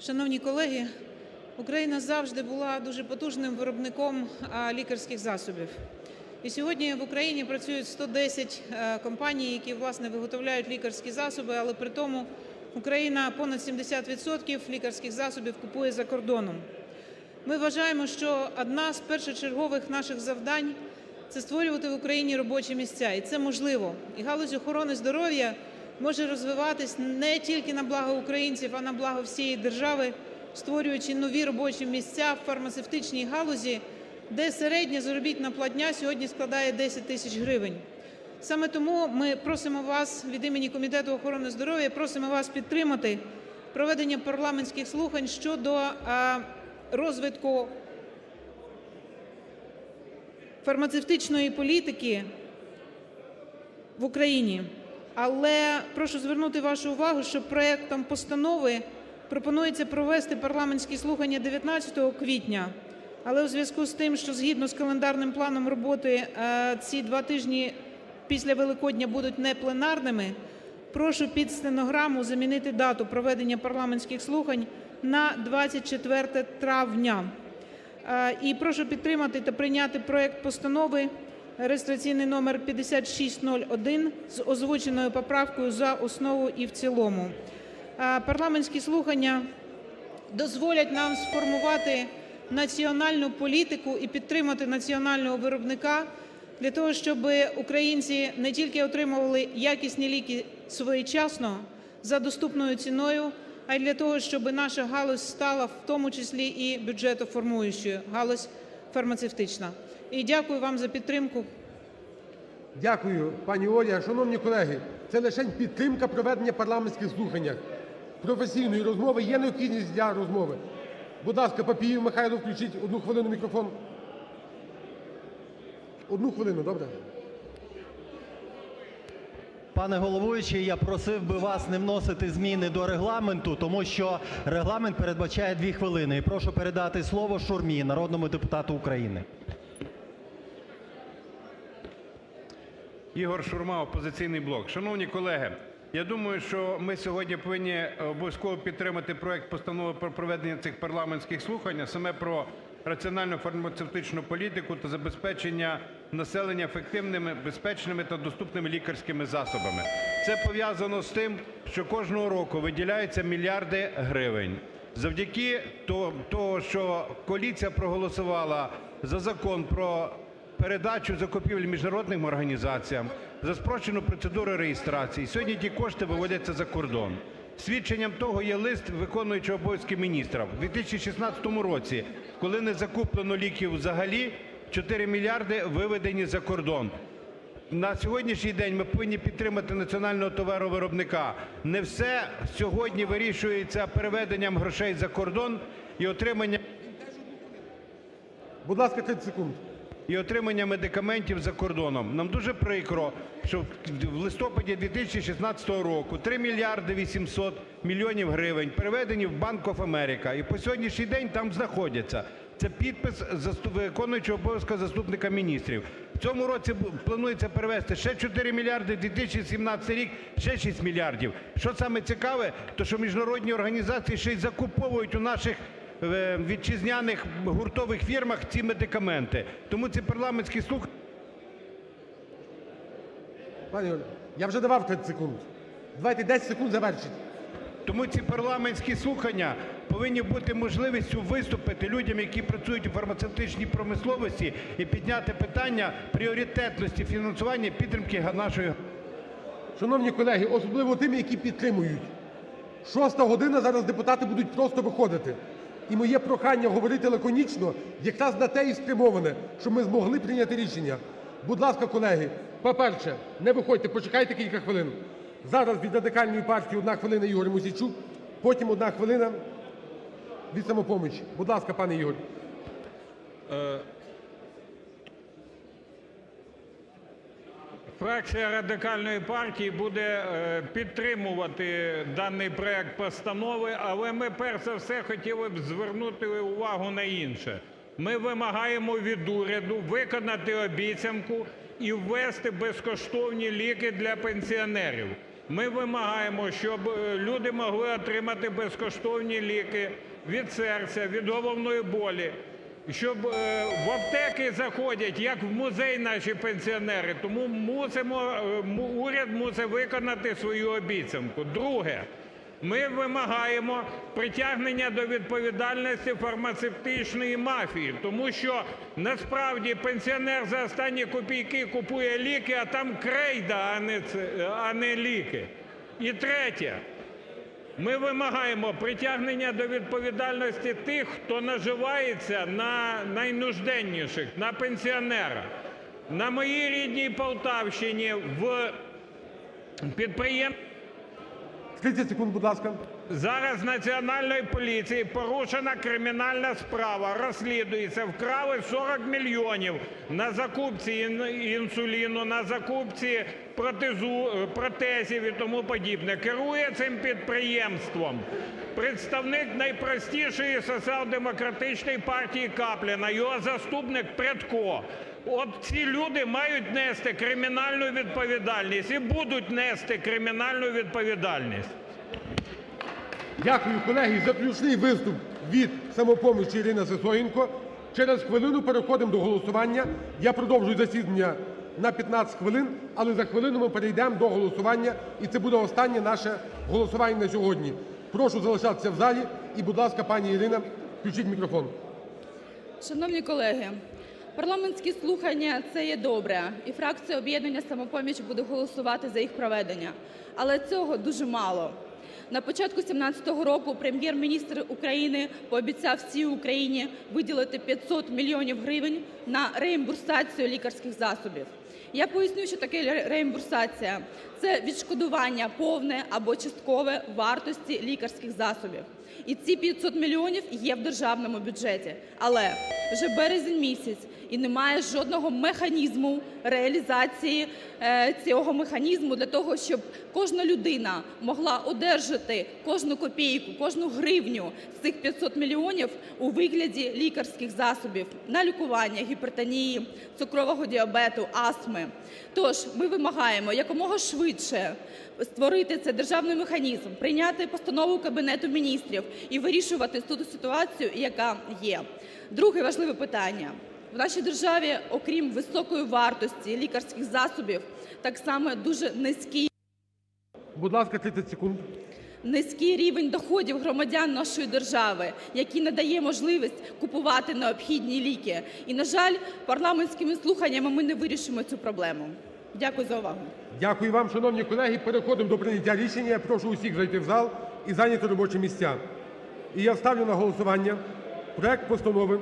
Шановні колеги, Україна завжди була дуже потужним виробником лікарських засобів. І сьогодні в Україні працюють 110 компаній, які, власне, виготовляють лікарські засоби, але при тому Україна понад 70 відсотків лікарських засобів купує за кордоном. Ми вважаємо, що одне з першочергових наших завдань – це створювати в Україні робочі місця, і це можливо. І галузь охорони здоров'я може розвиватись не тільки на благо українців, а на благо всієї держави, створюючи нові робочі місця в фармацевтичній галузі, де середня заробітна платня сьогодні складає 10 тисяч гривень. Саме тому ми просимо вас від імені Комітету охорони здоров'я, просимо вас підтримати проведення парламентських слухань щодо розвитку фармацевтичної політики в Україні. Але прошу звернути вашу увагу, що проектом постанови пропонується провести парламентські слухання 19 квітня. Але у зв'язку з тим, що згідно з календарним планом роботи ці два тижні після Великодня будуть непленарними, прошу під стенограму замінити дату проведення парламентських слухань на 24 травня. І прошу підтримати та прийняти проект Постанови реєстраційний номер 5601 з озвученою поправкою за основу і в цілому. Парламентські слухання дозволять нам сформувати національну політику і підтримати національного виробника для того, щоб українці не тільки отримували якісні ліки своєчасно за доступною ціною, а й для того, щоб наша галузь стала в тому числі і бюджетоформуючою, галузь фармацевтична. І дякую вам за підтримку. Дякую, пані Оля. Шановні колеги, це лишень підтримка проведення парламентських слухань. Професійної розмови є необхідність для розмови. Будь ласка, Папієв Михайло, включіть одну хвилину мікрофон. Одну хвилину, добре? Пане головуючий, я просив би вас не вносити зміни до Регламенту, тому що Регламент передбачає 2 хвилини. І прошу передати слово Шурмі, народному депутату України. Ігор Шурма, "Опозиційний блок". Шановні колеги, я думаю, що ми сьогодні повинні обов'язково підтримати проект Постанови про проведення цих парламентських слухань, а саме про раціональну фармацевтичну політику та забезпечення населення ефективними, безпечними та доступними лікарськими засобами. Це пов'язано з тим, що кожного року виділяються мільярди гривень. Завдяки тому, що коаліція проголосувала за Закон про передачу закупівель міжнародним організаціям, за спрощену процедуру реєстрації, сьогодні ті кошти виводяться за кордон. Свідченням того є лист виконуючого обов'язки міністра. В 2016 році, коли не закуплено ліків взагалі, 4 мільярди виведені за кордон. На сьогоднішній день ми повинні підтримати національного товаровиробника. Не все сьогодні вирішується переведенням грошей за кордон і отриманням… Будь ласка, 30 секунд. І отримання медикаментів за кордоном. Нам дуже прикро, що в листопаді 2016 року 3 мільярди 800 мільйонів гривень переведені в Bank of America і по сьогоднішній день там знаходяться. Це підпис виконуючого обов'язки заступника міністрів. В цьому році планується перевести ще 4 мільярди, 2017 рік – ще 6 мільярдів. Що саме цікаве, те, що міжнародні організації ще й закуповують у наших вітчизняних гуртових фірмах ці медикаменти. Тому ці парламентські слухання… Пані Оля, я вже давав 30 секунд. Давайте 10 секунд завершіть. Тому ці парламентські слухання повинні бути можливістю виступити людям, які працюють у фармацевтичній промисловості, і підняти питання пріоритетності фінансування підтримки нашої… Шановні колеги, особливо тим, які підтримують. Шоста година, зараз депутати будуть просто виходити. І моє прохання говорити лаконічно якраз на те і спрямоване, щоб ми змогли прийняти рішення. Будь ласка, колеги, по-перше, не виходьте, почекайте кілька хвилин. Зараз від Радикальної партії одна хвилина Ігор Мосійчук, потім одна хвилина від "Самопомочі". Будь ласка, пане Ігор. Фракція Радикальної партії буде підтримувати даний проект постанови. Але ми перш за все хотіли б звернути увагу на інше. Ми вимагаємо від уряду виконати обіцянку і ввести безкоштовні ліки для пенсіонерів. Ми вимагаємо, щоб е, люди могли отримати безкоштовні ліки від серця, від головної болі, щоб е, в аптеки заходять, як в музей наші пенсіонери. Тому мусимо, е, уряд мусить виконати свою обіцянку. Друге. Ми вимагаємо притягнення до відповідальності фармацевтичної мафії, тому що насправді пенсіонер за останні копійки купує ліки, а там крейда, а не, це, а не ліки. І третє. Ми вимагаємо притягнення до відповідальності тих, хто наживається на найнужденніших, на пенсіонерах. На моїй рідній Полтавщині в підприємстві 30 секунд, будь ласка. Зараз Національною поліцією порушена кримінальна справа, розслідується, вкрали 40 мільйонів на закупці інсуліну, на закупці протезу, протезів і тому подібне. Керує цим підприємством представник найпростішої соціал-демократичної партії Капліна, його заступник Прядко. От ці люди мають нести кримінальну відповідальність і будуть нести кримінальну відповідальність. Дякую, колеги. Заключний виступ від "Самопомочі" Ірина Сисоєнко. Через хвилину переходимо до голосування. Я продовжую засідання на 15 хвилин, але за хвилину ми перейдемо до голосування, і це буде останнє наше голосування на сьогодні. Прошу залишатися в залі. І, будь ласка, пані Ірина, включіть мікрофон. Шановні колеги, парламентські слухання це є добре, і фракція об'єднання «Самопоміч» буде голосувати за їх проведення. Але цього дуже мало. На початку 2017 року Прем'єр-міністр України пообіцяв всій Україні виділити 500 мільйонів гривень на реімбурсацію лікарських засобів. Я поясню, що таке ре- реімбурсація. Це відшкодування повне або часткове вартості лікарських засобів. І ці 500 мільйонів є в державному бюджеті. Але вже березень місяць і немає жодного механізму реалізації е, цього механізму для того, щоб кожна людина могла одержати кожну копійку, кожну гривню з цих 500 мільйонів у вигляді лікарських засобів на лікування гіпертонії, цукрового діабету, астми. Тож ми вимагаємо якомога швидше створити цей державний механізм, прийняти постанову Кабінету міністрів і вирішувати ту ситуацію, яка є. Друге важливе питання. В нашій державі, окрім високої вартості лікарських засобів, так само дуже низький Будь ласка, 30 секунд. низький рівень доходів громадян нашої держави, який не дає можливість купувати необхідні ліки. І, на жаль, парламентськими слуханнями ми не вирішимо цю проблему. Дякую за увагу. Дякую вам, шановні колеги. Переходимо до прийняття рішення. Я прошу усіх зайти в зал і зайняти робочі місця. І я ставлю на голосування проект Постанови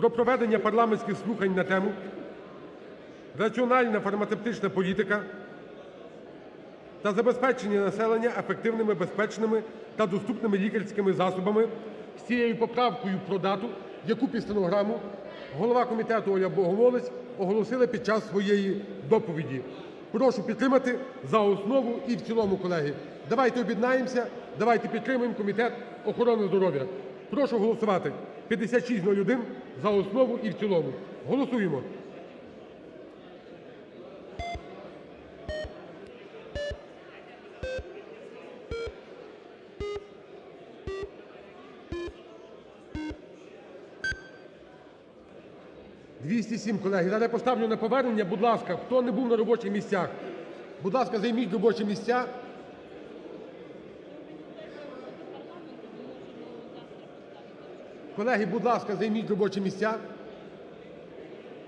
про проведення парламентських слухань на тему "Раціональна фармацевтична політика та забезпечення населення ефективними, безпечними та доступними лікарськими засобами" з цією поправкою про дату, яку під стенограму голова комітету Оля Богомолець оголосила під час своєї доповіді. Прошу підтримати за основу і в цілому, колеги. Давайте об'єднаємося, давайте підтримаємо Комітет охорони здоров'я. Прошу голосувати 5601 за основу і в цілому. Голосуємо. «207, колеги. Зараз я поставлю на повернення. Будь ласка, хто не був на робочих місцях, будь ласка, займіть робочі місця. Колеги, будь ласка, займіть робочі місця.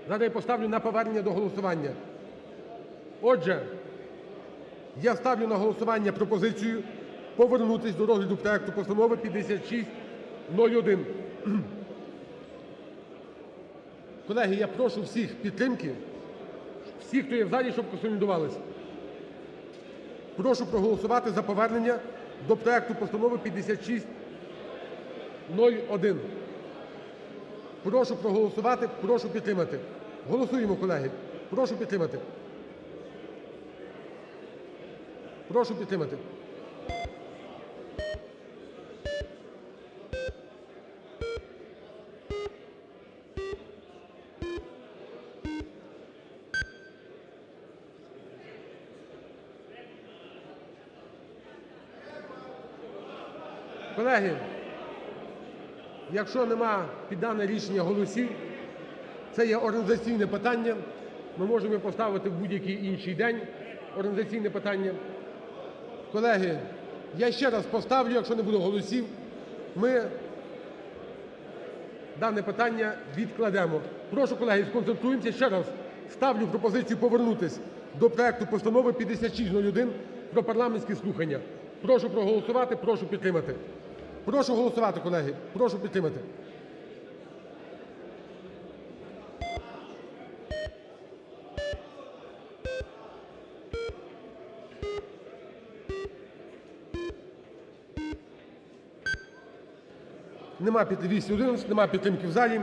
Зараз я поставлю на повернення до голосування. Отже, я ставлю на голосування пропозицію повернутись до розгляду проекту Постанови 5601. Колеги, я прошу всіх підтримки, всіх, хто є в залі, щоб консолідувались. Прошу проголосувати за повернення до проекту Постанови 5601. (0101). Прошу проголосувати, прошу підтримати. Голосуємо, колеги. Прошу підтримати. Прошу підтримати. Колеги, якщо нема під дане рішення голосів, це є організаційне питання, ми можемо його поставити в будь-який інший день, організаційне питання. Колеги, я ще раз поставлю, якщо не буде голосів, ми дане питання відкладемо. Прошу, колеги, сконцентруємося. Ще раз ставлю пропозицію повернутись до проекту Постанови 5601 про парламентські слухання. Прошу проголосувати, прошу підтримати. Прошу голосувати, колеги, прошу підтримати. Нема під 211, нема підтримки в залі.